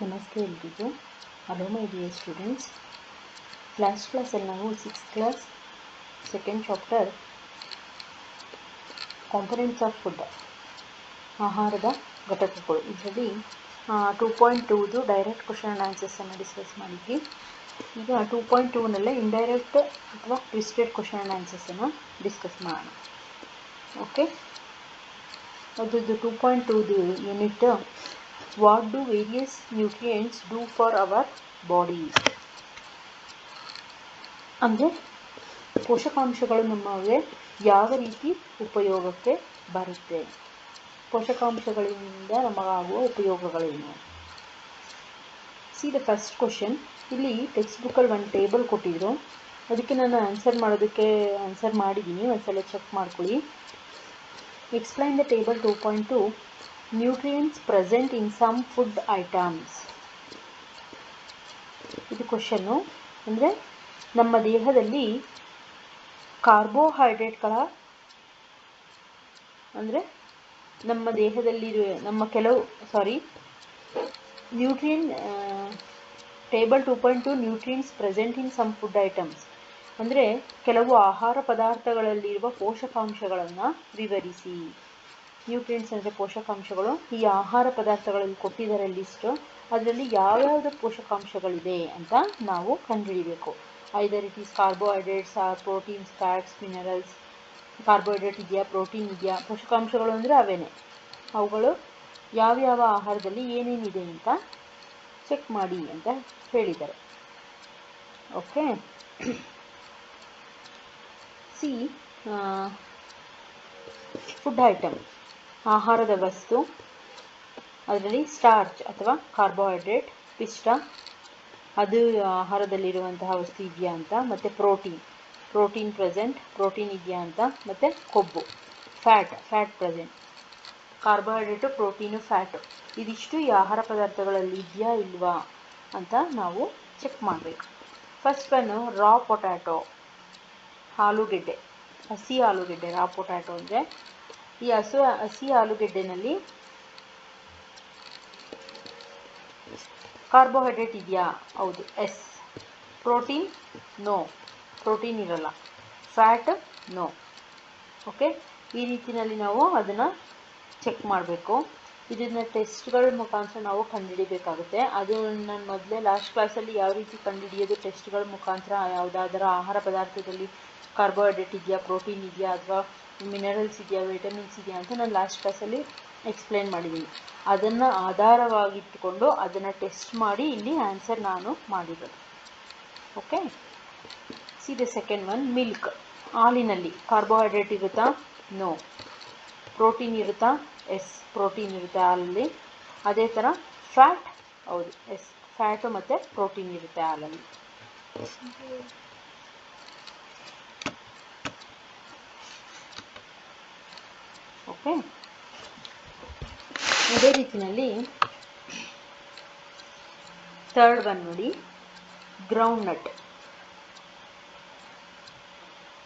ನಮಸ್ತೆ ಎಲ್ರಿಗೂ hello my dear students class ಕ್ಲಾಸಲ್ಲಿ ನಾವು six class second chapter components of food ಆಹಾರದ ಘಟಕಗಳು. ಇದರಲ್ಲಿ ಟೂ ಪಾಯಿಂಟ್ ಟೂದು ಡೈರೆಕ್ಟ್ ಕ್ವಶನ್ ಆ್ಯಂಡ್ ಆನ್ಸರ್ಸನ್ನು ಡಿಸ್ಕಸ್ ಮಾಡಿದ್ವಿ. ಈಗ ಟೂ ಪಾಯಿಂಟ್ ಟೂನಲ್ಲೇ ಇಂಡೈರೆಕ್ಟ್ ಅಥವಾ ಟ್ವಿಸ್ಟೆಡ್ ಕ್ವಶನ್ ಆ್ಯಂಡ್ ಆನ್ಸರ್ಸನ್ನು ಡಿಸ್ಕಸ್ ಮಾಡೋಣ. ಓಕೆ ಅದ್ರದ್ದು two point ಟೂದು unit what do various nutrients do for our body ಅಂದರೆ ಪೋಷಕಾಂಶಗಳು ನಮಗೆ ಯಾವ ರೀತಿ ಉಪಯೋಗಕ್ಕೆ ಬರುತ್ತೆ? ಪೋಷಕಾಂಶಗಳಿಂದ ನಮಗಾಗುವ ಉಪಯೋಗಗಳೇನು? ಸಿ ದ ಫಸ್ಟ್ ಕ್ವಶನ್ ಇಲ್ಲಿ ಟೆಕ್ಸ್ಟ್ ಬುಕ್ಕಲ್ಲಿ ಒಂದು ಟೇಬಲ್ ಕೊಟ್ಟಿದ್ರು. ಅದಕ್ಕೆ ನಾನು ಆನ್ಸರ್ ಮಾಡೋದಕ್ಕೆ ಆನ್ಸರ್ ಮಾಡಿದ್ದೀನಿ ಒಂದ್ಸಲ ಚೆಕ್ ಮಾಡ್ಕೊಳ್ಳಿ. Explain the table two point two nutrients present in some food items ಇದು ಕ್ವಶನ್ನು ಅಂದರೆ ನಮ್ಮ ದೇಹದಲ್ಲಿ ಕಾರ್ಬೋಹೈಡ್ರೇಟ್ಗಳ ಅಂದರೆ ನಮ್ಮ ದೇಹದಲ್ಲಿರುವ ನಮ್ಮ ಕೆಲವು sorry nutrient table two point two nutrients present in some food items ಅಂದರೆ ಕೆಲವು ಆಹಾರ ಪದಾರ್ಥಗಳಲ್ಲಿರುವ ಪೋಷಕಾಂಶಗಳನ್ನು ವಿವರಿಸಿ. ನ್ಯೂಟ್ರಿಯೆಂಟ್ಸ್ ಅಂದರೆ ಪೋಷಕಾಂಶಗಳು, ಈ ಆಹಾರ ಪದಾರ್ಥಗಳಲ್ಲಿ ಕೊಟ್ಟಿದ್ದಾರೆ ಲಿಸ್ಟು ಅದರಲ್ಲಿ ಯಾವ್ಯಾವುದು ಪೋಷಕಾಂಶಗಳಿದೆ ಅಂತ ನಾವು ಕಂಡುಹಿಡಿಬೇಕು. Either it is carbohydrates or proteins fats minerals carbohydrate ಇದೆಯಾ ಪ್ರೋಟೀನ್ ಇದೆಯಾ, ಪೋಷಕಾಂಶಗಳು ಅಂದರೆ ಅವೇನೆ? ಅವುಗಳು ಯಾವ್ಯಾವ ಆಹಾರದಲ್ಲಿ ಏನೇನಿದೆ ಅಂತ ಚೆಕ್ ಮಾಡಿ ಅಂತ ಹೇಳಿದ್ದಾರೆ. ಓಕೆ ಸಿ ಫುಡ್ ಐಟಮ್ ಆಹಾರದ ವಸ್ತು, ಅದರಲ್ಲಿ ಸ್ಟಾರ್ಚ್ ಅಥವಾ ಕಾರ್ಬೋಹೈಡ್ರೇಟ್ ಪಿಷ್ಟ ಅದು ಆಹಾರದಲ್ಲಿರುವಂತಹ ವಸ್ತು ಇದೆಯಾ ಅಂತ, ಮತ್ತು ಪ್ರೋಟೀನ್ ಪ್ರೋಟೀನ್ ಪ್ರೆಸೆಂಟ್ ಪ್ರೋಟೀನ್ ಇದೆಯಾ ಅಂತ, ಮತ್ತು ಕೊಬ್ಬು fat fat present carbohydrate protein fat ಇದಿಷ್ಟು ಈ ಆಹಾರ ಪದಾರ್ಥಗಳಲ್ಲಿ ಇದೆಯಾ ಇಲ್ವಾ ಅಂತ ನಾವು ಚೆಕ್ ಮಾಡಬೇಕು. ಫಸ್ಟ್ ಒನ್ನು ರಾ ಪೊಟ್ಯಾಟೊ ಆಲೂಗೆಡ್ಡೆ, ಹಸಿ ಆಲೂಗೆಡ್ಡೆ ರಾ ಪೊಟ್ಯಾಟೊ ಅಂದರೆ ಈ ಹಸು, ಹಸಿ ಆಲೂಗೆಡ್ಡೆನಲ್ಲಿ ಕಾರ್ಬೋಹೈಡ್ರೇಟ್ ಇದೆಯಾ? ಹೌದು, ಎಸ್. Protein, no. ಪ್ರೋಟೀನ್ ಇರಲ್ಲ. Fat, no. ಓಕೆ? ಈ ರೀತಿಯಲ್ಲಿ ನಾವು ಅದನ್ನು ಚೆಕ್ ಮಾಡಬೇಕು. ಇದನ್ನ ಟೆಸ್ಟ್ಗಳ ಮುಖಾಂತರ ನಾವು ಕಂಡುಹಿಡಿಬೇಕಾಗುತ್ತೆ. ಅದು ನಾನು ಮೊದಲೇ ಲಾಸ್ಟ್ ಕ್ಲಾಸಲ್ಲಿ ಯಾವ ರೀತಿ ಕಂಡುಹಿಡಿಯೋದು? ಟೆಸ್ಟ್ಗಳ ಮುಖಾಂತರ ಯಾವುದಾದ್ರೂ ಆಹಾರ ಪದಾರ್ಥದಲ್ಲಿ ಕಾರ್ಬೋಹೈಡ್ರೇಟ್ ಇದೆಯಾ, ಪ್ರೋಟೀನ್ ಇದೆಯಾ, ಅಥವಾ ಮಿನರಲ್ಸ್ ಇದೆಯಾ ವಿಟಮಿನ್ಸ್ ಇದೆಯಾ ಅಂತ ನಾನು ಲಾಸ್ಟ್ ಕ್ಲಾಸಲ್ಲಿ ಎಕ್ಸ್ಪ್ಲೇನ್ ಮಾಡಿದ್ದೀನಿ ಅದನ್ನು ಆಧಾರವಾಗಿಟ್ಟುಕೊಂಡು ಅದನ್ನು ಟೆಸ್ಟ್ ಮಾಡಿ ಇಲ್ಲಿ ಆನ್ಸರ್ ನಾನು ಮಾಡಿರೋದು. Okay see the second one milk ಹಾಲಿನಲ್ಲಿ ಕಾರ್ಬೋಹೈಡ್ರೇಟ್ ಇರುತ್ತಾ? ನೋ ಪ್ರೋಟೀನ್ ಇರುತ್ತಾ? ಎಸ್ ಪ್ರೋಟೀನ್ ಇರುತ್ತೆ ಹಾಲಲ್ಲಿ. ಅದೇ ಥರ ಫ್ಯಾಟ್ ಹೌದು ಎಸ್ ಫ್ಯಾಟು ಮತ್ತು ಪ್ರೋಟೀನ್ ಇರುತ್ತೆ ಹಾಲಲ್ಲಿ. ಓಕೆ. ಅದೇ ರೀತಿಯಲ್ಲಿ ಥರ್ಡ್ ಒನ್ ನೋಡಿ. Groundnut.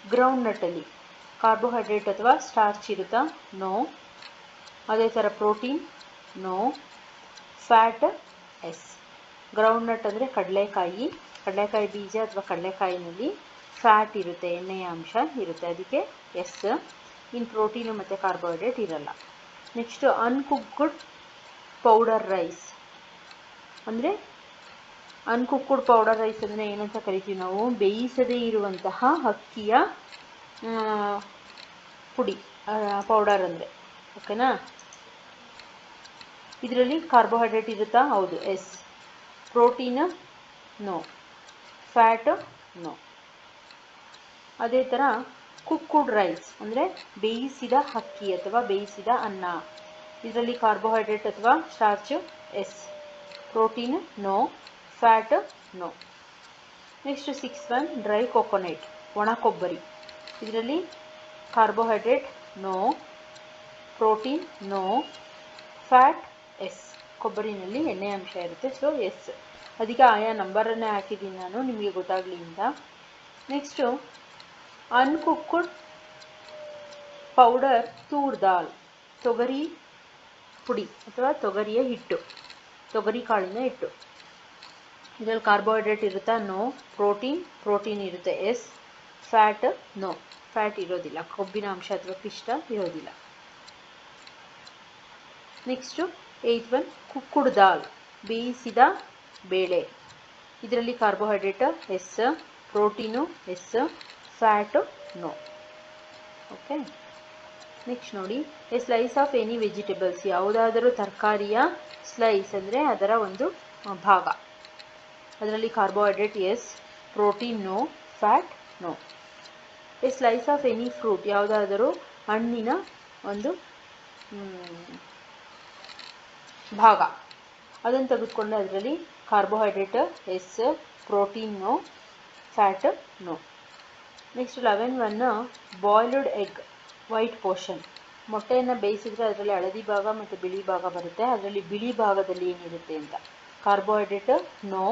ಗ್ರೌಂಡ್ ಕಾರ್ಬೋಹೈಡ್ರೇಟ್ ಅಥವಾ ಸ್ಟಾರ್ಚ್ ಇರುತ್ತಾ? ನೋ. ಅದೇ ಥರ protein? No. Fat? Yes. Groundnut ಅಂದರೆ ಕಡಲೆಕಾಯಿ. ಕಡಲೆಕಾಯಿ ಬೀಜ ಅಥವಾ ಕಡಲೆಕಾಯಿನಲ್ಲಿ ಫ್ಯಾಟ್ ಇರುತ್ತೆ, ಎಣ್ಣೆಯ ಅಂಶ ಇರುತ್ತೆ. ಅದಕ್ಕೆ ಎಸ್. ಇನ್ನು ಪ್ರೋಟೀನು ಮತ್ತು ಕಾರ್ಬೋಹೈಡ್ರೇಟ್ ಇರಲ್ಲ. ನೆಕ್ಸ್ಟು ಅನ್ಕುಕ್ಡ್ ಪೌಡರ್ ರೈಸ್ ಅಂದರೆ ಅನ್ಕುಕ್ಕುಡ್ ಪೌಡರ್ ರೈಸ್ ಅಂದರೆ ಏನಂತ ಕರಿತೀವಿ ನಾವು? ಬೇಯಿಸದೇ ಇರುವಂತಹ ಅಕ್ಕಿಯ ಪುಡಿ ಪೌಡರ್ ಅಂದರೆ. ಓಕೆನಾ ಇದರಲ್ಲಿ ಕಾರ್ಬೋಹೈಡ್ರೇಟ್ ಇರುತ್ತಾ? ಹೌದು. Yes protein no fat no ಅದೇ ಥರ ಕುಕ್ಕುಡ್ ರೈಸ್, ಅಂದರೆ ಬೇಯಿಸಿದ ಅಕ್ಕಿ ಅಥವಾ ಬೇಯಿಸಿದ ಅನ್ನ. ಇದರಲ್ಲಿ ಕಾರ್ಬೋಹೈಡ್ರೇಟ್ ಅಥವಾ starch yes protein no fat no next six one dry coconut ಒಣ ಕೊಬ್ಬರಿ. ಇದರಲ್ಲಿ carbohydrate no protein no fat yes ಕೊಬ್ಬರಿನಲ್ಲಿ ಎಣ್ಣೆ ಅಂಶ ಇರುತ್ತೆ ಸೊ ಎಸ್ ಅದಕ್ಕೆ ಆಯಾ ನಂಬರನ್ನೇ ಹಾಕಿದ್ದೀನಿ ನಾನು, ನಿಮಗೆ ಗೊತ್ತಾಗಲಿ ಅಂತ next uncooked powder, toor dal, ತೊಗರಿ ಪುಡಿ ಅಥವಾ ತೊಗರಿಯ ಹಿಟ್ಟು, ತೊಗರಿ ಕಾಳಿನ ಹಿಟ್ಟು. ಇದರಲ್ಲಿ ಕಾರ್ಬೋಹೈಡ್ರೇಟ್ ಇರುತ್ತಾ? ನೋ ಪ್ರೋಟೀನ್ ಪ್ರೋಟೀನ್ ಇರುತ್ತೆ. ಎಸ್ ಫ್ಯಾಟ್ ನೋ ಫ್ಯಾಟ್ ಇರೋದಿಲ್ಲ. ಕೊಬ್ಬಿನ ಅಂಶ ಅಥವಾ ಪಿಷ್ಟ ಇರೋದಿಲ್ಲ. Next eighth one cooked dal, ಬೇಯಿಸಿದ ಬೇಳೆ. ಇದರಲ್ಲಿ carbohydrate yes protein yes fat no. Okay? Next ನೋಡಿ. A slice of any vegetables. ಯಾವುದಾದರೂ ತರಕಾರಿಯ ಸ್ಲೈಸ್ ಅಂದರೆ ಅದರ ಒಂದು ಭಾಗ. ಅದರಲ್ಲಿ carbohydrate, yes, protein, no, fat, no. A slice of any fruit. ಯಾವುದಾದರೂ ಹಣ್ಣಿನ ಒಂದು ಭಾಗ. ಅದನ್ನು ತೆಗೆದುಕೊಂಡು ಅದರಲ್ಲಿ carbohydrate, yes, protein, no, fat, no. Next eleven one boiled egg white portion ಮೊಟ್ಟೆಯನ್ನು ಬೇಯಿಸಿದ್ರೆ ಅದರಲ್ಲಿ ಹಳದಿ ಭಾಗ ಮತ್ತು ಬಿಳಿ ಭಾಗ ಬರುತ್ತೆ. ಅದರಲ್ಲಿ ಬಿಳಿ ಭಾಗದಲ್ಲಿ ಏನಿರುತ್ತೆ ಅಂತ. Carbohydrate no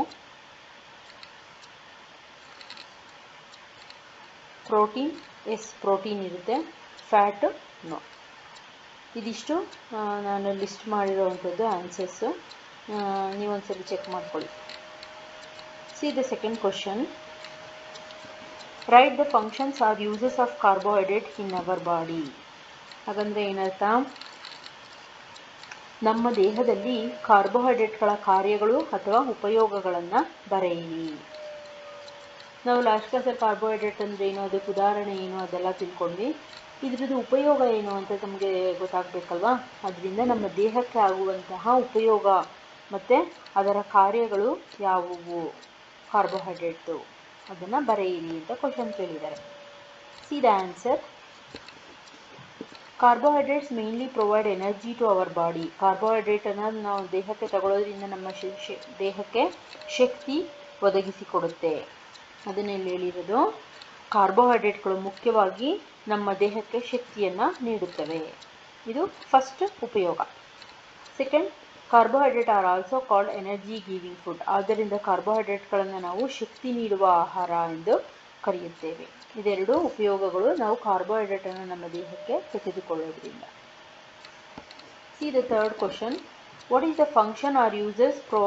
protein yes protein ಇರುತ್ತೆ. ಫ್ಯಾಟ್ ನೋ ಇದಿಷ್ಟು ನಾನು ಲಿಸ್ಟ್ ಮಾಡಿರೋವಂಥದ್ದು ಆನ್ಸರ್ಸು ನೀವೊಂದ್ಸಲಿ ಚೆಕ್ ಮಾಡ್ಕೊಳ್ಳಿ. See the second question write the functions or uses of carbohydrate in our body ಹಾಗಂದ್ರೆ ಏನರ್ಥ? ನಮ್ಮ ದೇಹದಲ್ಲಿ ಕಾರ್ಬೋಹೈಡ್ರೇಟ್ಗಳ ಕಾರ್ಯಗಳು ಅಥವಾ ಉಪಯೋಗಗಳನ್ನು ಬರೆಯಿರಿ. ನಾವು ಲಾಸ್ಟ್ ಕ್ಲಾಸಲ್ಲಿ ಕಾರ್ಬೋಹೈಡ್ರೇಟ್ ಅಂದರೆ ಏನು, ಅದಕ್ಕೆ ಉದಾಹರಣೆ ಏನು, ಅದೆಲ್ಲ ತಿಳ್ಕೊಂಡ್ವಿ. ಇದ್ರದ್ದು ಉಪಯೋಗ ಏನು ಅಂತ ನಮಗೆ ಗೊತ್ತಾಗಬೇಕಲ್ವಾ? ಅದರಿಂದ ನಮ್ಮ ದೇಹಕ್ಕೆ ಆಗುವಂತಹ ಉಪಯೋಗ ಮತ್ತು ಅದರ ಕಾರ್ಯಗಳು ಯಾವುವು? ಕಾರ್ಬೋಹೈಡ್ರೇಟ್ದು ಅದನ್ನು ಬರೆಯಿರಿ ಅಂತ ಕ್ವಶನ್ ಕೇಳಿದ್ದಾರೆ see the answer carbohydrates mainly provide energy to our body carbohydrate ಅನ್ನೋದು ನಾವು ದೇಹಕ್ಕೆ ತಗೊಳ್ಳೋದ್ರಿಂದ ನಮ್ಮ ದೇಹಕ್ಕೆ ಶಕ್ತಿ ಒದಗಿಸಿಕೊಡುತ್ತೆ ಅದನ್ನೆಲ್ಲ ಹೇಳಿರೋದು ಕಾರ್ಬೋಹೈಡ್ರೇಟ್ಗಳು ಮುಖ್ಯವಾಗಿ ನಮ್ಮ ದೇಹಕ್ಕೆ ಶಕ್ತಿಯನ್ನು ನೀಡುತ್ತವೆ. ಇದು ಫಸ್ಟ್ ಉಪಯೋಗ. Second carbohydrate are also called energy giving food ಆದ್ದರಿಂದ ಕಾರ್ಬೋಹೈಡ್ರೇಟ್ಗಳನ್ನು ನಾವು ಶಕ್ತಿ ನೀಡುವ ಆಹಾರ ಎಂದು ಕರೆಯುತ್ತೇವೆ. ಇದೆರಡು ಉಪಯೋಗಗಳು ನಾವು ಕಾರ್ಬೋಹೈಡ್ರೇಟನ್ನು ನಮ್ಮ ದೇಹಕ್ಕೆ ತೆಗೆದುಕೊಳ್ಳೋದ್ರಿಂದ see the third question what is the function or uses pro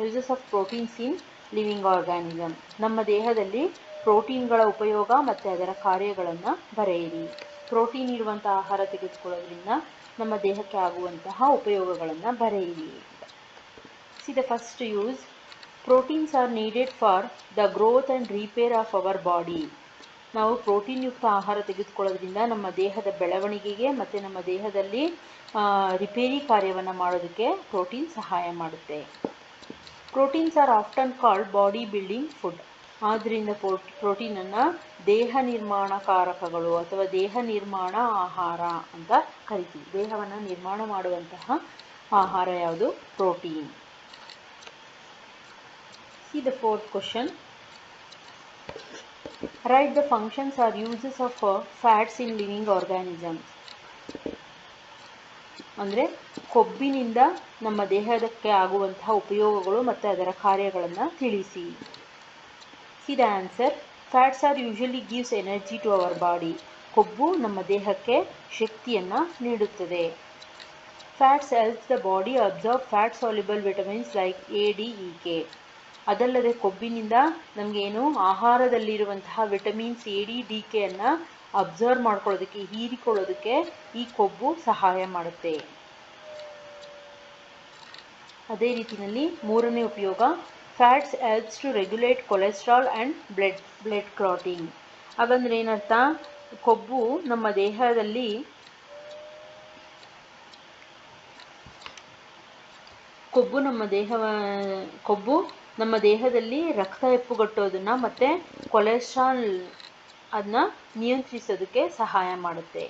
uses of proteins in living organism ನಮ್ಮ ದೇಹದಲ್ಲಿ ಪ್ರೋಟೀನ್ಗಳ ಉಪಯೋಗ ಮತ್ತು ಅದರ ಕಾರ್ಯಗಳನ್ನು ಬರೆಯಿರಿ. ಪ್ರೋಟೀನ್ ಇರುವಂಥ ಆಹಾರ ತೆಗೆದುಕೊಳ್ಳೋದ್ರಿಂದ ನಮ್ಮ ದೇಹಕ್ಕೆ ಆಗುವಂತಹ ಉಪಯೋಗಗಳನ್ನು ಬರೆಯಿರಿ see the first use proteins are needed for the growth and repair of our body ನಾವು ಪ್ರೋಟೀನ್ ಯುಕ್ತ ಆಹಾರ ತೆಗೆದುಕೊಳ್ಳೋದ್ರಿಂದ ನಮ್ಮ ದೇಹದ ಬೆಳವಣಿಗೆಗೆ ಮತ್ತು ನಮ್ಮ ದೇಹದಲ್ಲಿ ರಿಪೇರಿ ಕಾರ್ಯವನ್ನು ಮಾಡೋದಕ್ಕೆ ಪ್ರೋಟೀನ್ ಸಹಾಯ ಮಾಡುತ್ತೆ. Proteins are often called body building food ಆದ್ದರಿಂದ ಪ್ರೋಟೀನನ್ನು ದೇಹ ನಿರ್ಮಾಣಕಾರಕಗಳು ಅಥವಾ ದೇಹ ನಿರ್ಮಾಣ ಆಹಾರ ಅಂತ ಕರಿತೀವಿ. ದೇಹವನ್ನು ನಿರ್ಮಾಣ ಮಾಡುವಂತಹ ಆಹಾರ ಯಾವುದು? Protein. See the fourth question write the functions or uses of fats in living organisms ಅಂದರೆ ಕೊಬ್ಬಿನಿಂದ ನಮ್ಮ ದೇಹಕ್ಕೆ ಆಗುವಂತಹ ಉಪಯೋಗಗಳು ಮತ್ತು ಅದರ ಕಾರ್ಯಗಳನ್ನು ತಿಳಿಸಿ. See the answer fats are usually gives energy to our body ಕೊಬ್ಬು ನಮ್ಮ ದೇಹಕ್ಕೆ ಶಕ್ತಿಯನ್ನು ನೀಡುತ್ತದೆ. Fats help the body absorb fat soluble vitamins like A D E K ಅದಲ್ಲದೆ ಕೊಬ್ಬಿನಿಂದ ನಮಗೇನು ಆಹಾರದಲ್ಲಿರುವಂತಹ ವಿಟಮಿನ್ಸ್ ಎ ಡಿ ಡಿ ಕೆಯನ್ನು ಅಬ್ಸರ್ವ್ ಮಾಡ್ಕೊಳ್ಳೋದಕ್ಕೆ, ಹೀರಿಕೊಳ್ಳೋದಕ್ಕೆ ಈ ಕೊಬ್ಬು ಸಹಾಯ ಮಾಡುತ್ತೆ. ಅದೇ ರೀತಿಯಲ್ಲಿ ಮೂರನೇ ಉಪಯೋಗ fats helps to regulate cholesterol and blood blood clotting ಹಾಗಂದ್ರೆ ಏನರ್ಥ? ಕೊಬ್ಬು ನಮ್ಮ ದೇಹದಲ್ಲಿ ಕೊಬ್ಬು ನಮ್ಮ ದೇಹ ಕೊಬ್ಬು ನಮ್ಮ ದೇಹದಲ್ಲಿ ರಕ್ತ ಹೆಪ್ಪುಗಟ್ಟೋದನ್ನು ಮತ್ತು ಕೊಲೆಸ್ಟ್ರಾಲ್ ಅದನ್ನ ನಿಯಂತ್ರಿಸೋದಕ್ಕೆ ಸಹಾಯ ಮಾಡುತ್ತೆ.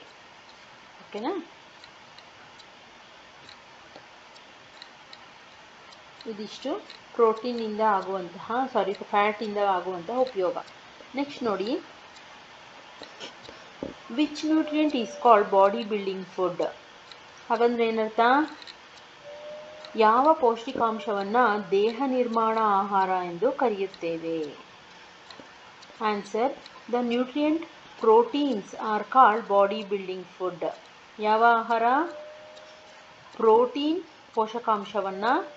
ಓಕೆನಾ ಇದಿಷ್ಟು ಪ್ರೋಟೀನಿಂದ ಆಗುವಂತಹ ಸಾರಿ ಫ್ಯಾಟಿಂದ ಆಗುವಂತಹ ಉಪಯೋಗ. ನೆಕ್ಸ್ಟ್ ನೋಡಿ. Which nutrient is called body building food ಹಾಗಂದ್ರೆ ಏನರ್ಥ? ಯಾವ ಪೌಷ್ಟಿಕಾಂಶವನ್ನು ದೇಹ ನಿರ್ಮಾಣ ಆಹಾರ ಎಂದು ಕರೆಯುತ್ತೇವೆ? Answer the nutrient proteins are called body building food ಯಾವ ಆಹಾರ? ಪ್ರೋಟೀನ್ ಪೋಷಕಾಂಶವನ್ನು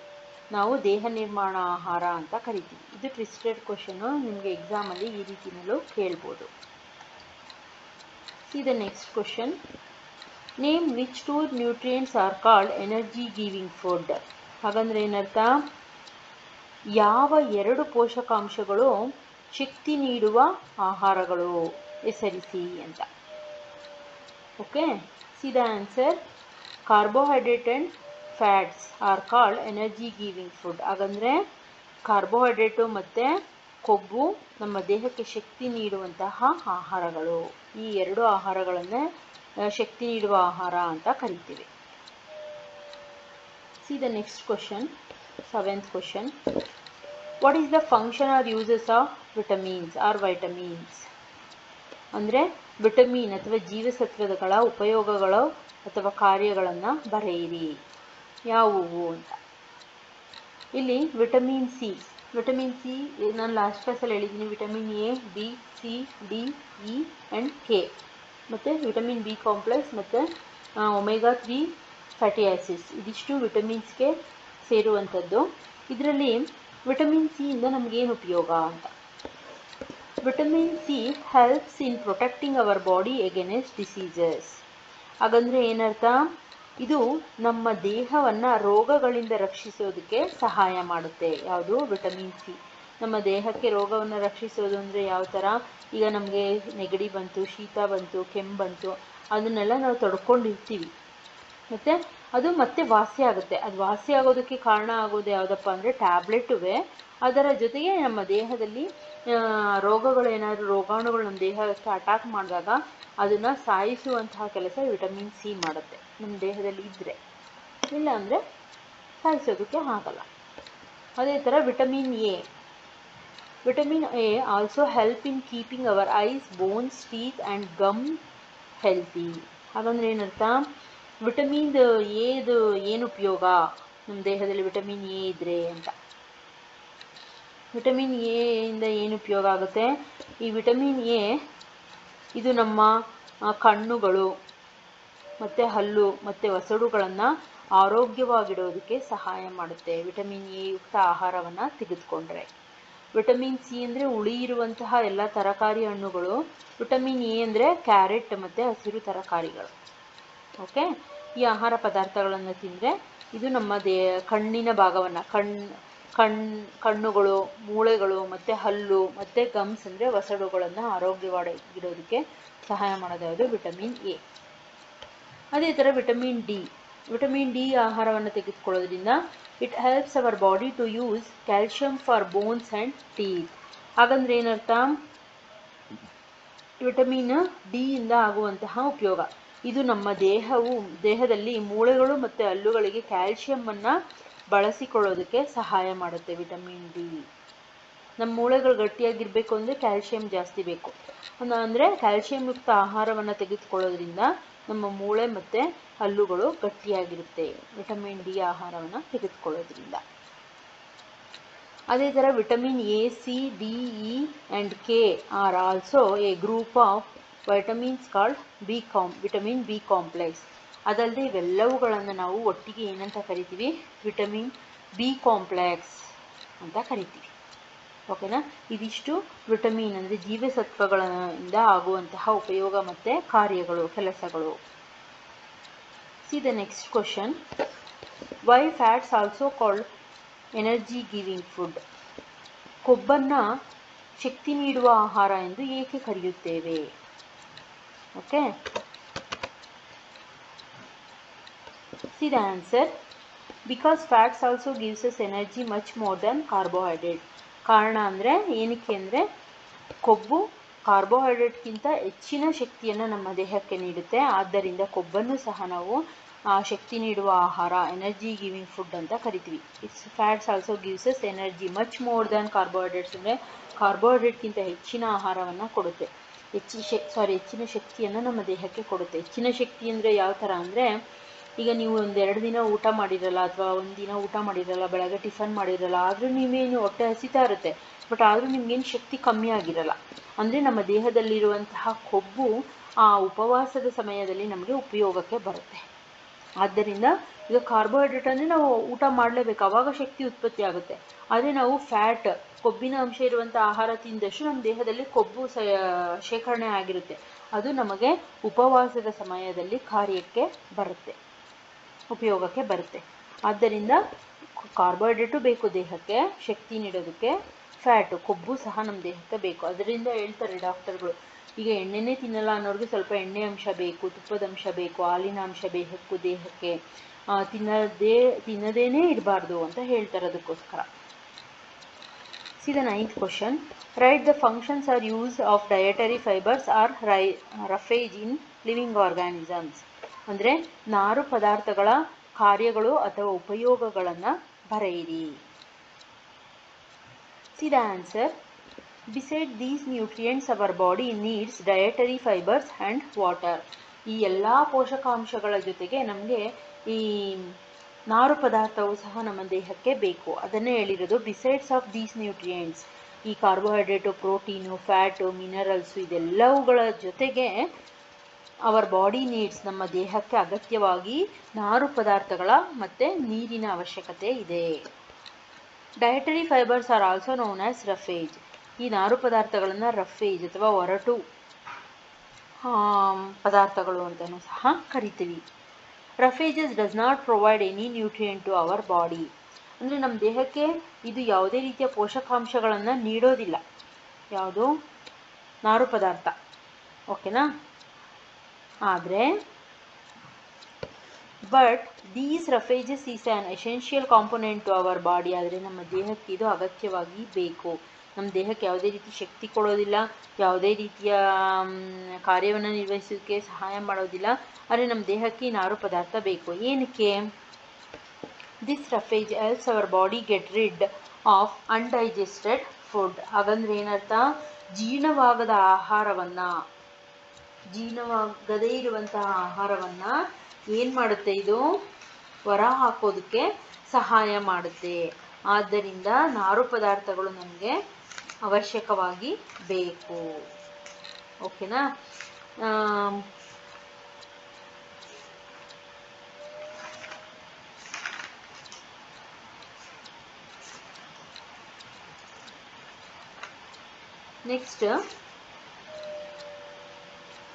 ನಾವು ದೇಹ ನಿರ್ಮಾಣ ಆಹಾರ ಅಂತ ಕರಿತೀವಿ. ಇದು ಟ್ವಿಸ್ಟೆಡ್ ಕ್ವಶನು ನಿಮಗೆ ಎಕ್ಸಾಮಲ್ಲಿ ಈ ರೀತಿನಲ್ಲೂ ಕೇಳ್ಬೋದು. See next question name which two nutrients are called energy giving food ಹಾಗಂದ್ರೆ ಏನರ್ಥ? ಯಾವ ಎರಡು ಪೋಷಕಾಂಶಗಳು ಶಕ್ತಿ ನೀಡುವ ಆಹಾರಗಳು? ಹೆಸರಿಸಿ ಅಂತ. Okay see the answer carbohydrate and fats are called energy giving food ಹಾಗಂದರೆ carbohydrate ಮತ್ತು ಕೊಬ್ಬು ನಮ್ಮ ದೇಹಕ್ಕೆ ಶಕ್ತಿ ನೀಡುವಂತಹ ಆಹಾರಗಳು. ಈ ಎರಡು ಆಹಾರಗಳನ್ನೇ ಶಕ್ತಿ ನೀಡುವ ಆಹಾರ ಅಂತ ಕರಿತೀವಿ. See the next question seventh question what is the function or uses of vitamins or vitamins ಅಂದರೆ ವಿಟಮಿನ್ ಅಥವಾ ಜೀವಸತ್ವಗಳ ಉಪಯೋಗಗಳು ಅಥವಾ ಕಾರ್ಯಗಳನ್ನು ಬರೆಯಿರಿ. ಯಾವುವು ಅಂತ. ಇಲ್ಲಿ ವಿಟಮಿನ್ ಸಿ ವಿಟಮಿನ್ ಸಿ ನಾನು ಲಾಸ್ಟ್ ಕ್ಲಾಸಲ್ಲಿ ಹೇಳಿದ್ದೀನಿ vitamin A B C D E and K ಮತ್ತು ವಿಟಮಿನ್ ಬಿ ಕಾಂಪ್ಲೆಕ್ಸ್ ಮತ್ತು ಒಮೆಗಾ ತ್ರೀ ಫ್ಯಾಟಿ ಆ್ಯಸಿಡ್ಸ್ ಇದಿಷ್ಟು ವಿಟಮಿನ್ಸ್ಗೆ ಸೇರುವಂಥದ್ದು. ಇದರಲ್ಲಿ ವಿಟಮಿನ್ ಸಿಯಿಂದ ನಮಗೇನು ಉಪಯೋಗ ಅಂತ. Vitamin C helps in protecting our body against diseases ಹಾಗಂದರೆ ಏನರ್ಥ? ಇದು ನಮ್ಮ ದೇಹವನ್ನು ರೋಗಗಳಿಂದ ರಕ್ಷಿಸೋದಕ್ಕೆ ಸಹಾಯ ಮಾಡುತ್ತೆ. ಯಾವುದು? Vitamin C. ನಮ್ಮ ದೇಹಕ್ಕೆ ರೋಗವನ್ನು ರಕ್ಷಿಸೋದು ಅಂದರೆ ಯಾವ ಥರ ಈಗ ನಮಗೆ ನೆಗಡಿ ಬಂತು, ಶೀತ ಬಂತು, ಕೆಮ್ಮು ಬಂತು, ಅದನ್ನೆಲ್ಲ ನಾವು ತಡ್ಕೊಂಡಿರ್ತೀವಿ. ಮತ್ತು ಅದು ಮತ್ತೆ ವಾಸಿ ಆಗುತ್ತೆ. ಅದು ವಾಸಿ ಆಗೋದಕ್ಕೆ ಕಾರಣ ಆಗೋದು ಯಾವುದಪ್ಪ ಅಂದರೆ ಟ್ಯಾಬ್ಲೆಟುವೆ ಅದರ ಜೊತೆಗೆ ನಮ್ಮ ದೇಹದಲ್ಲಿ ರೋಗಗಳು ಏನಾದರೂ ರೋಗಾಣುಗಳು ನಮ್ಮ ದೇಹಕ್ಕೆ ಅಟ್ಯಾಕ್ ಮಾಡಿದಾಗ ಅದನ್ನು ಸಾಯಿಸುವಂತಹ ಕೆಲಸ ವಿಟಮಿನ್ ಸಿ ಮಾಡುತ್ತೆ. ನಮ್ಮ ದೇಹದಲ್ಲಿ ಇದ್ದರೆ ಇಲ್ಲ ಅಂದರೆ ಸಾಯಿಸೋದಕ್ಕೆ ಆಗಲ್ಲ. ಅದೇ ಥರ vitamin A vitamin A also help in keeping our eyes bones teeth and gum healthy ಹಾಗಂದ್ರೆ ಏನರ್ಥ? ವಿಟಮಿನ್ ಎದು ಏನು ಉಪಯೋಗ? ನಮ್ಮ ದೇಹದಲ್ಲಿ ವಿಟಮಿನ್ ಎ ಇದ್ದರೆ ಅಂತ. ವಿಟಮಿನ್ ಎ ಇಂದ ಏನು ಉಪಯೋಗ ಆಗುತ್ತೆ? ಈ ವಿಟಮಿನ್ ಎ, ಇದು ನಮ್ಮ ಕಣ್ಣುಗಳು ಮತ್ತು ಹಲ್ಲು ಮತ್ತು ಒಸಡುಗಳನ್ನು ಆರೋಗ್ಯವಾಗಿಡೋದಕ್ಕೆ ಸಹಾಯ ಮಾಡುತ್ತೆ. ವಿಟಮಿನ್ ಎ ಯುಕ್ತ ಆಹಾರವನ್ನು ತೆಗೆದುಕೊಂಡ್ರೆ. ವಿಟಮಿನ್ ಸಿ ಅಂದರೆ ಉಳಿ ಇರುವಂತಹ ಎಲ್ಲ ತರಕಾರಿ ಹಣ್ಣುಗಳು. ವಿಟಮಿನ್ ಎ ಅಂದರೆ ಕ್ಯಾರೆಟ್ ಮತ್ತು ಹಸಿರು ತರಕಾರಿಗಳು. ಓಕೆ? ಈ ಆಹಾರ ಪದಾರ್ಥಗಳನ್ನು ತಿಂದರೆ ಇದು ನಮ್ಮ ದೇ, ಕಣ್ಣಿನ ಭಾಗವನ್ನು, ಕಣ್ ಕಣ್, ಕಣ್ಣುಗಳು, ಮೂಳೆಗಳು, ಮತ್ತು ಹಲ್ಲು, ಮತ್ತು ಗಮ್ಸ್ ಅಂದರೆ ಒಸಡುಗಳನ್ನು ಆರೋಗ್ಯವಾಗಿಡೋದಕ್ಕೆ ಸಹಾಯ ಮಾಡೋದು ವಿಟಮಿನ್ ಎ. ಅದೇ ಥರ ವಿಟಮಿನ್ ಡಿ. ವಿಟಮಿನ್ ಡಿ ಆಹಾರವನ್ನು ತೆಗೆದುಕೊಳ್ಳೋದ್ರಿಂದ it helps our body to use calcium for bones and teeth. ಹಾಗಂದ್ರೆ ಏನರ್ಥ? ವಿಟಮಿನ್ ಡಿ ಇಂದ ಆಗುವಂತಹ ಉಪಯೋಗ. ಇದು ನಮ್ಮ ದೇಹವು, ದೇಹದಲ್ಲಿ ಮೂಳೆಗಳು ಮತ್ತು ಹಲ್ಲುಗಳಿಗೆ ಕ್ಯಾಲ್ಶಿಯಮನ್ನು ಬಳಸಿಕೊಳ್ಳೋದಕ್ಕೆ ಸಹಾಯ ಮಾಡುತ್ತೆ ವಿಟಮಿನ್ ಡಿ. ನಮ್ಮ ಮೂಳೆಗಳು ಗಟ್ಟಿಯಾಗಿರಬೇಕು ಅಂದರೆ ಕ್ಯಾಲ್ಶಿಯಂ ಜಾಸ್ತಿ ಬೇಕು. ಅಂದರೆ ಕ್ಯಾಲ್ಶಿಯಂ ಯುಕ್ತ ಆಹಾರವನ್ನು ತೆಗೆದುಕೊಳ್ಳೋದ್ರಿಂದ ನಮ್ಮ ಮೂಳೆ ಮತ್ತು ಹಲ್ಲುಗಳು ಗಟ್ಟಿಯಾಗಿರುತ್ತೆ. ವಿಟಮಿನ್ ಡಿ ಆಹಾರವನ್ನು ತೆಗೆದುಕೊಳ್ಳೋದ್ರಿಂದ. ಅದೇ ಥರ vitamin A, C, D, E and K are also a group of vitamins called B com vitamin B complex. ಅದಲ್ಲದೆ ಇವೆಲ್ಲವುಗಳನ್ನು ನಾವು ಒಟ್ಟಿಗೆ ಏನಂತ ಕರಿತೀವಿ? ವಿಟಮಿನ್ ಬಿ ಕಾಂಪ್ಲೆಕ್ಸ್ ಅಂತ ಕರಿತೀವಿ. ಓಕೆನಾ? ಇದಿಷ್ಟು ವಿಟಮಿನ್ ಅಂದರೆ ಜೀವಸತ್ವಗಳಿಂದ ಆಗುವಂತಹ ಉಪಯೋಗ ಮತ್ತು ಕಾರ್ಯಗಳು, ಕೆಲಸಗಳು. See the next question why fats also called energy giving food ಕೊಬ್ಬನ್ನು ಶಕ್ತಿ ನೀಡುವ ಆಹಾರ ಎಂದು ಏಕೆ ಕರೆಯುತ್ತೇವೆ? Okay? See the answer. Because fats also gives us energy much more than carbohydrate ಕಾರಣ ಅಂದರೆ ಏನಕ್ಕೆ ಅಂದರೆ ಕೊಬ್ಬು ಕಾರ್ಬೋಹೈಡ್ರೇಟ್ಗಿಂತ ಹೆಚ್ಚಿನ ಶಕ್ತಿಯನ್ನು ನಮ್ಮ ದೇಹಕ್ಕೆ ನೀಡುತ್ತೆ. ಆದ್ದರಿಂದ ಕೊಬ್ಬನ್ನು ಸಹ ನಾವು ಶಕ್ತಿ ನೀಡುವ ಆಹಾರ ಎನರ್ಜಿ ಗಿವಿಂಗ್ ಫುಡ್ ಅಂತ ಕರಿತೀವಿ. It's fats also gives us energy much more than carbohydrates ಅಂದರೆ ಕಾರ್ಬೋಹೈಡ್ರೇಟ್ಗಿಂತ ಹೆಚ್ಚಿನ ಆಹಾರವನ್ನು ಕೊಡುತ್ತೆ. ಹೆಚ್ಚಿ ಸಾರಿ ಹೆಚ್ಚಿನ ಶಕ್ತಿಯನ್ನು ನಮ್ಮ ದೇಹಕ್ಕೆ ಕೊಡುತ್ತೆ. ಹೆಚ್ಚಿನ ಶಕ್ತಿ ಅಂದರೆ ಯಾವ ಥರ ಅಂದರೆ ಈಗ ನೀವು ಒಂದೆರಡು ದಿನ ಊಟ ಮಾಡಿರಲ್ಲ ಅಥವಾ ಒಂದು ದಿನ ಊಟ ಮಾಡಿರಲ್ಲ, ಬೆಳಗ್ಗೆ ಟಿಫನ್ ಮಾಡಿರಲ್ಲ, ಆದರೂ ನೀವೇನು ಹೊಟ್ಟೆ ಹಸಿತಾ ಇರುತ್ತೆ. ಬಟ್ ಆದರೂ ನಿಮ್ಗೇನು ಶಕ್ತಿ ಕಮ್ಮಿ ಆಗಿರಲ್ಲ. ಅಂದರೆ ನಮ್ಮ ದೇಹದಲ್ಲಿರುವಂತಹ ಕೊಬ್ಬು ಆ ಉಪವಾಸದ ಸಮಯದಲ್ಲಿ ನಮಗೆ ಉಪಯೋಗಕ್ಕೆ ಬರುತ್ತೆ. ಆದ್ದರಿಂದ ಈಗ ಕಾರ್ಬೋಹೈಡ್ರೇಟ್ ಅಂದರೆ ನಾವು ಊಟ ಮಾಡಲೇಬೇಕು. ಅವಾಗ ಶಕ್ತಿ ಉತ್ಪತ್ತಿ ಆಗುತ್ತೆ. ಆದರೆ ನಾವು ಫ್ಯಾಟ್ ಕೊಬ್ಬಿನ ಅಂಶ ಇರುವಂಥ ಆಹಾರ ತಿಂದಷ್ಟು ನಮ್ಮ ದೇಹದಲ್ಲಿ ಕೊಬ್ಬು ಶೇಖರಣೆ ಆಗಿರುತ್ತೆ. ಅದು ನಮಗೆ ಉಪವಾಸದ ಸಮಯದಲ್ಲಿ ಕಾರ್ಯಕ್ಕೆ ಬರುತ್ತೆ. ಉಪಯೋಗಕ್ಕೆ ಬರುತ್ತೆ. ಆದ್ದರಿಂದ ಕಾರ್ಬೋಹೈಡ್ರೇಟು ಬೇಕು ದೇಹಕ್ಕೆ, ಶಕ್ತಿ ನೀಡೋದಕ್ಕೆ ಫ್ಯಾಟು ಕೊಬ್ಬು ಸಹ ನಮ್ಮ ದೇಹಕ್ಕೆ ಬೇಕು. ಅದರಿಂದ ಹೇಳ್ತಾರೆ ಡಾಕ್ಟರ್ಗಳು, ಈಗ ಎಣ್ಣೆನೇ ತಿನ್ನಲ್ಲ ಅನ್ನೋರಿಗೆ ಸ್ವಲ್ಪ ಎಣ್ಣೆ ಅಂಶ ಬೇಕು, ತುಪ್ಪದ ಅಂಶ ಬೇಕು, ಹಾಲಿನ ಅಂಶ ಬೇಕು ದೇಹಕ್ಕೆ. ತಿನ್ನದೇ, ತಿನ್ನದೇನೇ ಇರಬಾರ್ದು ಅಂತ ಹೇಳ್ತಾರೆ ಅದಕ್ಕೋಸ್ಕರ. See the ninth question write the functions or use of dietary fibres or Rai roughage in living organisms ಅಂದರೆ ನಾರು ಪದಾರ್ಥಗಳ ಕಾರ್ಯಗಳು ಅಥವಾ ಉಪಯೋಗಗಳನ್ನು ಬರೆಯಿರಿ. See the answer beside these nutrients our body needs dietary fibres and water ಈ ಎಲ್ಲ ಪೋಷಕಾಂಶಗಳ ಜೊತೆಗೆ ನಮಗೆ ಈ ನಾರು ಪದಾರ್ಥವು ಸಹ ನಮ್ಮ ದೇಹಕ್ಕೆ ಬೇಕು. ಅದನ್ನೇ ಹೇಳಿರೋದು ಬಿಸೈಡ್ಸ್ ಆಫ್ ದೀಸ್ ನ್ಯೂಟ್ರಿಯೆಂಟ್ಸ್ ಈ ಕಾರ್ಬೋಹೈಡ್ರೇಟು ಪ್ರೋಟೀನು ಫ್ಯಾಟು ಮಿನರಲ್ಸು ಇದೆಲ್ಲವುಗಳ ಜೊತೆಗೆ ಅವರ್ ಬಾಡಿ ನೀಡ್ಸ್ ನಮ್ಮ ದೇಹಕ್ಕೆ ಅಗತ್ಯವಾಗಿ ನಾರು ಪದಾರ್ಥಗಳ ಮತ್ತು ನೀರಿನ ಅವಶ್ಯಕತೆ ಇದೆ. Dietary fibres are also known as roughage ಈ ನಾರು ಪದಾರ್ಥಗಳನ್ನು ರಫೇಜ್ ಅಥವಾ ಒರಟು ಪದಾರ್ಥಗಳು ಅಂತಲೂ ಸಹ ಕರಿತೀವಿ. Roughages does not provide any nutrient to our body ಅಂದರೆ ನಮ್ಮ ದೇಹಕ್ಕೆ ಇದು ಯಾವುದೇ ರೀತಿಯ ಪೋಷಕಾಂಶಗಳನ್ನು ನೀಡೋದಿಲ್ಲ. ಯಾವುದು? ನಾರು ಪದಾರ್ಥ. ಓಕೆನಾ ಆದರೆ but these roughages is an essential component to our body ಆದರೆ ನಮ್ಮ ದೇಹಕ್ಕೆ ಇದು ಅಗತ್ಯವಾಗಿ ಬೇಕು. ನಮ್ಮ ದೇಹಕ್ಕೆ ಯಾವುದೇ ರೀತಿ ಶಕ್ತಿ ಕೊಡೋದಿಲ್ಲ, ಯಾವುದೇ ರೀತಿಯ ಕಾರ್ಯವನ್ನು ನಿರ್ವಹಿಸೋಕ್ಕೆ ಸಹಾಯ ಮಾಡೋದಿಲ್ಲ. ಆದರೆ ನಮ್ಮ ದೇಹಕ್ಕೆ ಈ ನಾರು ಪದಾರ್ಥ ಬೇಕು. ಏನಕ್ಕೆ? This roughage helps our body get rid of undigested food ಹಾಗಂದ್ರೆ ಏನರ್ಥ? ಜೀರ್ಣವಾಗದ ಆಹಾರವನ್ನು. ಜೀರ್ಣವಾಗದೇ ಇರುವಂತಹ ಆಹಾರವನ್ನ ಏನು ಮಾಡುತ್ತೆ ಇದು? ಹೊರ ಹಾಕೋದಕ್ಕೆ ಸಹಾಯ ಮಾಡುತ್ತೆ. ಆದ್ದರಿಂದ ನಾರು ಪದಾರ್ಥಗಳು ನಮಗೆ ಅವಶ್ಯಕವಾಗಿ ಬೇಕು. ಓಕೆನಾ? ನೆಕ್ಸ್ಟ್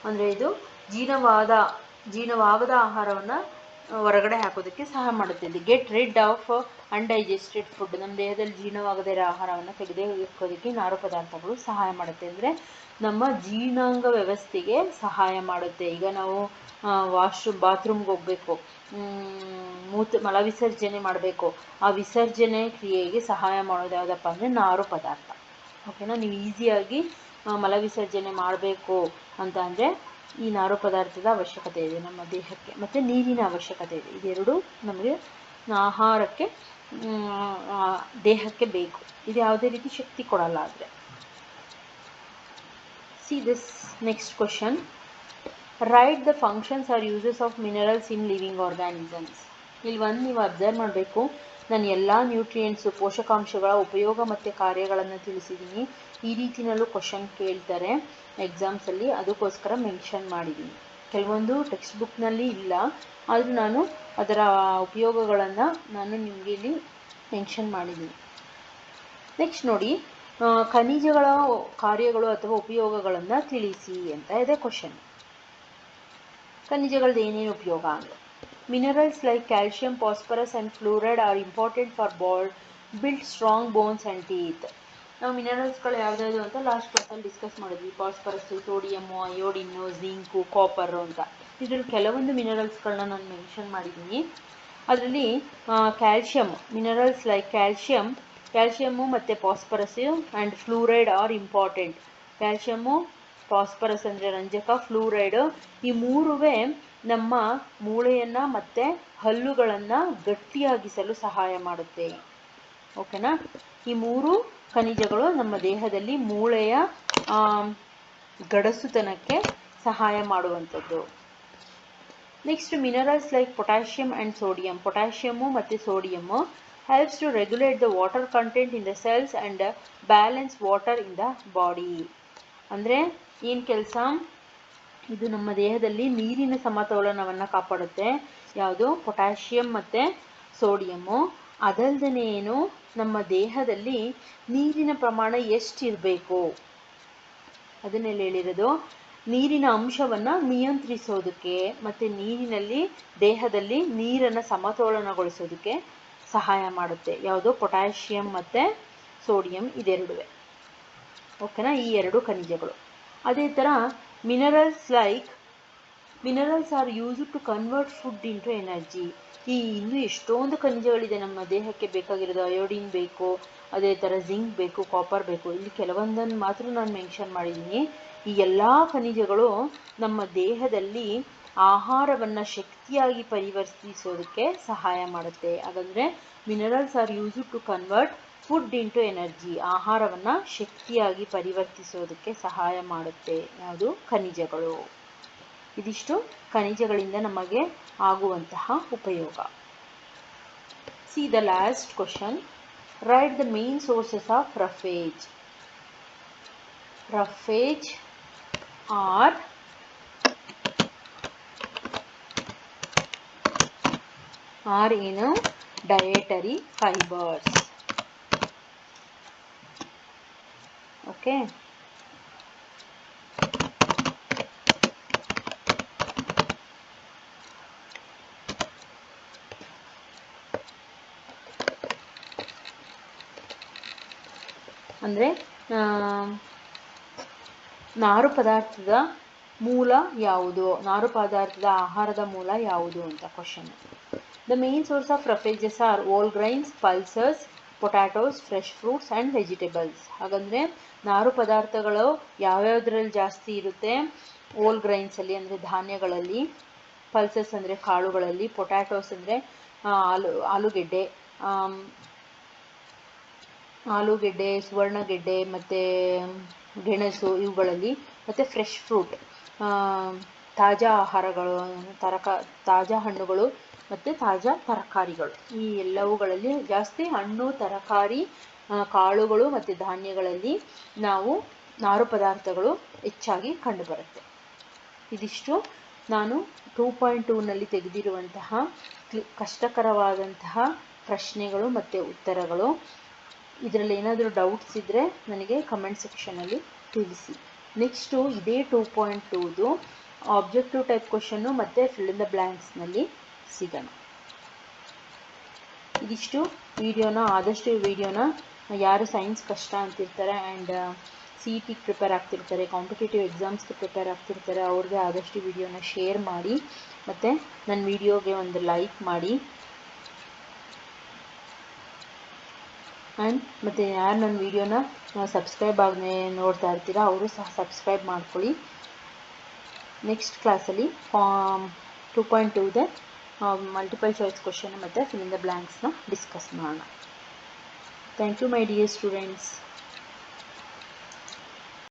ಅಂದರೆ ಇದು ಜೀರ್ಣವಾದ, ಜೀರ್ಣವಾಗದ ಆಹಾರವನ್ನು ಹೊರಗಡೆ ಹಾಕೋದಕ್ಕೆ ಸಹಾಯ ಮಾಡುತ್ತೆ. ಇದು get rid of undigested food ನಮ್ಮ ದೇಹದಲ್ಲಿ ಜೀರ್ಣವಾಗದೇ ಇರೋ ಆಹಾರವನ್ನು ತೆಗೆದೇ ಹಾಕೋದಕ್ಕೆ ನಾರು ಪದಾರ್ಥಗಳು ಸಹಾಯ ಮಾಡುತ್ತೆ. ಅಂದರೆ ನಮ್ಮ ಜೀರ್ಣಾಂಗ ವ್ಯವಸ್ಥೆಗೆ ಸಹಾಯ ಮಾಡುತ್ತೆ. ಈಗ ನಾವು ವಾಶ್ರೂಮ್ ಬಾತ್ರೂಮ್ಗೆ ಹೋಗಬೇಕು. ಮೂತ್ರ, ಮಲ ವಿಸರ್ಜನೆ ಮಾಡಬೇಕು. ಆ ವಿಸರ್ಜನೆ ಕ್ರಿಯೆಗೆ ಸಹಾಯ ಮಾಡೋದು ಯಾವುದಪ್ಪ ಅಂದರೆ ನಾರು ಪದಾರ್ಥ. ಓಕೆನಾ ನೀವು ಈಸಿಯಾಗಿ ಮಲ ವಿಸರ್ಜನೆ ಮಾಡಬೇಕು ಅಂತ ಅಂದರೆ ಈ ನಾರು ಪದಾರ್ಥದ ಅವಶ್ಯಕತೆ ಇದೆ ನಮ್ಮ ದೇಹಕ್ಕೆ, ಮತ್ತು ನೀರಿನ ಅವಶ್ಯಕತೆ ಇದೆ. ಇದೆರಡು ನಮಗೆ ಆಹಾರಕ್ಕೆ ದೇಹಕ್ಕೆ ಬೇಕು. ಇದು ಯಾವುದೇ ರೀತಿ ಶಕ್ತಿ ಕೊಡಲ್ಲ ಆದರೆ. See this next question write the functions or uses of minerals in living organisms ಇಲ್ಲಿ ಒಂದು ನೀವು ಅಬ್ಸರ್ವ್ ಮಾಡಬೇಕು. ನಾನು ಎಲ್ಲ ನ್ಯೂಟ್ರಿಯೆಂಟ್ಸು ಪೋಷಕಾಂಶಗಳ ಉಪಯೋಗ ಮತ್ತು ಕಾರ್ಯಗಳನ್ನು ತಿಳಿಸಿದ್ದೀನಿ ಈ ರೀತಿನಲ್ಲೂ ಕ್ವಶನ್ ಕೇಳ್ತಾರೆ. ಎಕ್ಸಾಮ್ಸಲ್ಲಿ ಅದಕ್ಕೋಸ್ಕರ ಮೆನ್ಷನ್ ಮಾಡಿದ್ದೀನಿ ಕೆಲವೊಂದು ಟೆಕ್ಸ್ಟ್ ಬುಕ್ನಲ್ಲಿ ಇಲ್ಲ. ಆದರೂ ನಾನು ಅದರ ಉಪಯೋಗಗಳನ್ನು ನಾನು ನಿಮಗೆ ಇಲ್ಲಿ ಮೆನ್ಷನ್ ಮಾಡಿದ್ದೀನಿ ನೆಕ್ಸ್ಟ್ ನೋಡಿ ಖನಿಜಗಳ ಕಾರ್ಯಗಳು ಅಥವಾ ಉಪಯೋಗಗಳನ್ನು ತಿಳಿಸಿ ಅಂತ ಇದೆ ಕ್ವಶನ್ ಖನಿಜಗಳದ್ದು ಏನೇನು ಉಪಯೋಗ? ಅಂದರೆ minerals like calcium, phosphorus and fluoride important for ball build strong bones and teeth ನಾವು ಮಿನರಲ್ಸ್ಗಳು ಯಾವ್ದಾದ್ರು ಅಂತ ಲಾಸ್ಟ್ ಕ್ಲಾಸಲ್ಲಿ ಡಿಸ್ಕಸ್ ಮಾಡಿದ್ವಿ. Phosphorus sodium iodine zinc copper ಅಂತ. ಇದರಲ್ಲಿ ಕೆಲವೊಂದು ಮಿನರಲ್ಸ್ಗಳನ್ನ ನಾನು ಮೆನ್ಷನ್ ಮಾಡಿದ್ದೀನಿ. ಅದರಲ್ಲಿ calcium minerals like calcium calcium ಮತ್ತು phosphorus and fluoride are important calcium phosphorus ಅಂದರೆ ರಂಜಕ ಫ್ಲೂರೈಡು ಈ ಮೂರುವೇ ನಮ್ಮ ಮೂಳೆಯನ್ನು ಮತ್ತು ಹಲ್ಲುಗಳನ್ನು ಗಟ್ಟಿಯಾಗಿಸಲು ಸಹಾಯ ಮಾಡುತ್ತೆ. ಓಕೆನಾ? ಈ ಮೂರು ಖನಿಜಗಳು ನಮ್ಮ ದೇಹದಲ್ಲಿ ಮೂಳೆಯ ಗಡಸುತನಕ್ಕೆ ಸಹಾಯ ಮಾಡುವಂಥದ್ದು. Next minerals like potassium and sodium potassium ಮತ್ತು sodium helps to regulate the water content in the cells and balance water in the body ಅಂದರೆ ಏನು ಕೆಲಸ? ಇದು ನಮ್ಮ ದೇಹದಲ್ಲಿ ನೀರಿನ ಸಮತೋಲನವನ್ನು ಕಾಪಾಡುತ್ತೆ. ಯಾವುದು? ಪೊಟ್ಯಾಷಿಯಂ ಮತ್ತು ಸೋಡಿಯಮ್ಮು. ಅದಲ್ದೇ ಏನು? ನಮ್ಮ ದೇಹದಲ್ಲಿ ನೀರಿನ ಪ್ರಮಾಣ ಎಷ್ಟಿರಬೇಕು? ಅದನ್ನೆಲ್ಲ ಹೇಳಿರೋದು. ನೀರಿನ ಅಂಶವನ್ನು ನಿಯಂತ್ರಿಸೋದಕ್ಕೆ ಮತ್ತು ನೀರಿನಲ್ಲಿ, ದೇಹದಲ್ಲಿ ನೀರನ್ನು ಸಮತೋಲನಗೊಳಿಸೋದಕ್ಕೆ ಸಹಾಯ ಮಾಡುತ್ತೆ. ಯಾವುದು? ಪೊಟ್ಯಾಷಿಯಂ ಮತ್ತು ಸೋಡಿಯಂ ಇದೆರಡುವೆ. ಓಕೆನಾ? ಈ ಎರಡು ಖನಿಜಗಳು. ಅದೇ ಥರ minerals like minerals are use to convert food into energy ಈ ಇನ್ನೂ ಎಷ್ಟೊಂದು ಖನಿಜಗಳಿದೆ ನಮ್ಮ ದೇಹಕ್ಕೆ ಬೇಕಾಗಿರೋದು. ಅಯೋಡಿನ್ ಬೇಕು, ಅದೇ ಥರ ಜಿಂಕ್ ಬೇಕು ಕಾಪರ್ ಬೇಕು. ಇಲ್ಲಿ ಕೆಲವೊಂದನ್ನು ಮಾತ್ರ ನಾನು ಮೆನ್ಷನ್ ಮಾಡಿದ್ದೀನಿ. ಈ ಎಲ್ಲ ಖನಿಜಗಳು ನಮ್ಮ ದೇಹದಲ್ಲಿ ಆಹಾರವನ್ನು ಶಕ್ತಿಯಾಗಿ ಪರಿವರ್ತಿಸೋದಕ್ಕೆ ಸಹಾಯ ಮಾಡುತ್ತೆ. ಹಾಗಂದರೆ minerals are use to convert food into energy ಆಹಾರವನ್ನು ಶಕ್ತಿಯಾಗಿ ಪರಿವರ್ತಿಸೋದಕ್ಕೆ ಸಹಾಯ ಮಾಡುತ್ತೆ. ಯಾವುದು? ಖನಿಜಗಳು. ಇದಿಷ್ಟು ಖನಿಜಗಳಿಂದ ನಮಗೆ ಆಗುವಂತಹ ಉಪಯೋಗ. See the last question write the main sources of roughage roughage are are ಏನು ಡಯಟರಿ ಫೈಬರ್ಸ್ ಓಕೆ. ಅಂದರೆ ನಾರು ಪದಾರ್ಥದ ಮೂಲ ಯಾವುದು? ನಾರು ಪದಾರ್ಥದ ಆಹಾರದ ಮೂಲ ಯಾವುದು ಅಂತ question the main source of roughages are whole grains pulses potatoes fresh fruits and vegetables ಹಾಗಂದರೆ ನಾರು ಪದಾರ್ಥಗಳು ಯಾವ್ಯಾವುದ್ರಲ್ಲಿ ಜಾಸ್ತಿ ಇರುತ್ತೆ? ಓಲ್ ಗ್ರೈನ್ಸಲ್ಲಿ ಅಂದರೆ ಧಾನ್ಯಗಳಲ್ಲಿ ಪಲ್ಸಸ್ ಅಂದರೆ ಕಾಳುಗಳಲ್ಲಿ ಪೊಟ್ಯಾಟೋಸ್ ಅಂದರೆ ಆಲು, ಆಲೂಗೆಡ್ಡೆ ಆಲೂಗೆಡ್ಡೆ, ಸುವರ್ಣಗೆಡ್ಡೆ ಮತ್ತು ಗೆಣಸು ಇವುಗಳಲ್ಲಿ, ಮತ್ತು ಫ್ರೆಶ್ ಫ್ರೂಟ್ ತಾಜಾ ಆಹಾರಗಳು, ತರಕ, ತಾಜಾ ಹಣ್ಣುಗಳು ಮತ್ತು ತಾಜಾ ತರಕಾರಿಗಳು. ಈ ಎಲ್ಲವುಗಳಲ್ಲಿ ಜಾಸ್ತಿ ಹಣ್ಣು, ತರಕಾರಿ ಕಾಳುಗಳು ಮತ್ತು ಧಾನ್ಯಗಳಲ್ಲಿ ನಾವು ನಾರು ಪದಾರ್ಥಗಳು ಹೆಚ್ಚಾಗಿ ಕಂಡುಬರುತ್ತೆ. ಇದಿಷ್ಟು ನಾನು ಟೂ ಪಾಯಿಂಟ್ ಟೂನಲ್ಲಿ ತೆಗೆದಿರುವಂತಹ ಕಷ್ಟಕರವಾದಂತಹ ಪ್ರಶ್ನೆಗಳು ಮತ್ತು ಉತ್ತರಗಳು. ಇದರಲ್ಲಿ ಏನಾದರೂ ಡೌಟ್ಸ್ ಇದ್ದರೆ ನನಗೆ ಕಮೆಂಟ್ ಸೆಕ್ಷನಲ್ಲಿ ತಿಳಿಸಿ. ನೆಕ್ಸ್ಟು ಇದೇ ಟೂ ಪಾಯಿಂಟ್ ಟೂದು ಆಬ್ಜೆಕ್ಟಿವ್ ಟೈಪ್ ಕ್ವಶನ್ನು ಮತ್ತು ಫಿಲ್ ಇನ್ ದ ಬ್ಲ್ಯಾಂಕ್ಸ್ನಲ್ಲಿ ಸಿಗೋಣ. ಇದಿಷ್ಟು ವಿಡಿಯೋನ, ಆದಷ್ಟು ವಿಡಿಯೋನ ಯಾರು ಸೈನ್ಸ್ ಕಷ್ಟ ಅಂತಿರ್ತಾರೆ ಆ್ಯಂಡ್ ಸಿ ಇ ಟಿಗೆ ಪ್ರಿಪೇರ್ ಆಗ್ತಿರ್ತಾರೆ, ಕಾಂಪಿಟೇಟಿವ್ ಎಕ್ಸಾಮ್ಸ್ಗೆ ಪ್ರಿಪೇರ್ ಆಗ್ತಿರ್ತಾರೆ, ಅವ್ರಿಗೆ ಆದಷ್ಟು ವಿಡಿಯೋನ ಶೇರ್ ಮಾಡಿ, ಮತ್ತು ನನ್ನ ವಿಡಿಯೋಗೆ ಒಂದು ಲೈಕ್ ಮಾಡಿ. ಆ್ಯಂಡ್ ಮತ್ತು ಯಾರು ನನ್ನ ವೀಡಿಯೋನ ಸಬ್ಸ್ಕ್ರೈಬ್ ಆಗಿ ನೋಡ್ತಾ ಇರ್ತೀರಾ, ಅವರು ಸಹ ಸಬ್ಸ್ಕ್ರೈಬ್ ಮಾಡ್ಕೊಳ್ಳಿ. ನೆಕ್ಸ್ಟ್ ಕ್ಲಾಸಲ್ಲಿ ಟೂ ಪಾಯಿಂಟ್ ಟೂ ಇದೆ ಮಲ್ಟಿಪಲ್ ಚಾಯ್ಸ್ ಕ್ವಶನ್ ಮತ್ತು ಫಿಲ್ ಇನ್ ದ ಬ್ಲ್ಯಾಂಕ್ಸ್ನ ಡಿಸ್ಕಸ್ ಮಾಡೋಣ thank you my dear students